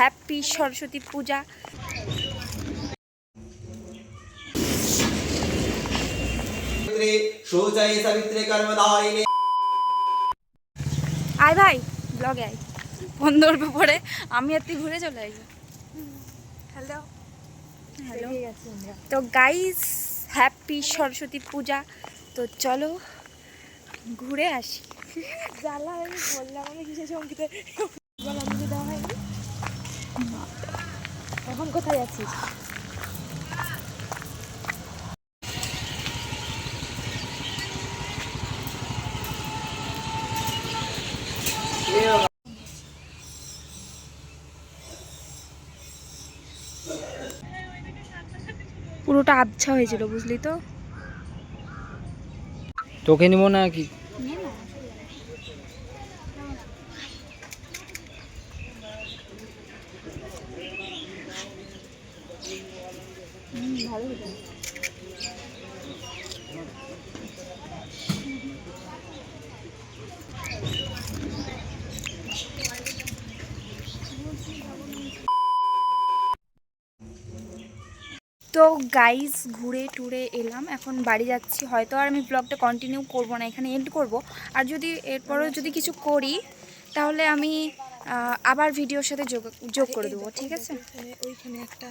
Happy Saraswati পূজা। আয় ভাই ব্লগে আয়। ফোন ধরবে পরে আমি আর তুই ঘুরে চলে আসব। হ্যালো হ্যালো তো গাইস হ্যাপি সরস্বতী পূজা। তো চলো ঘুরে আসি। জ্বালা আমি বললাম আমি কিছু সঙ্গীতে এখন কোথায় যাচ্ছিস পুরোটা আবছা হয়েছিল বুঝলি তো? তোকে নিব না কি? তো গাইজ ঘুরে টুরে এলাম, এখন বাড়ি যাচ্ছি। হয়তো আর আমি ব্লগটা কন্টিনিউ করব না, এখানে এন্ড করব। আর যদি এরপরেও যদি কিছু করি, তাহলে আমি আবার ভিডিওর সাথে যোগ যোগ করে দেবো, ঠিক আছে? ওইখানে একটা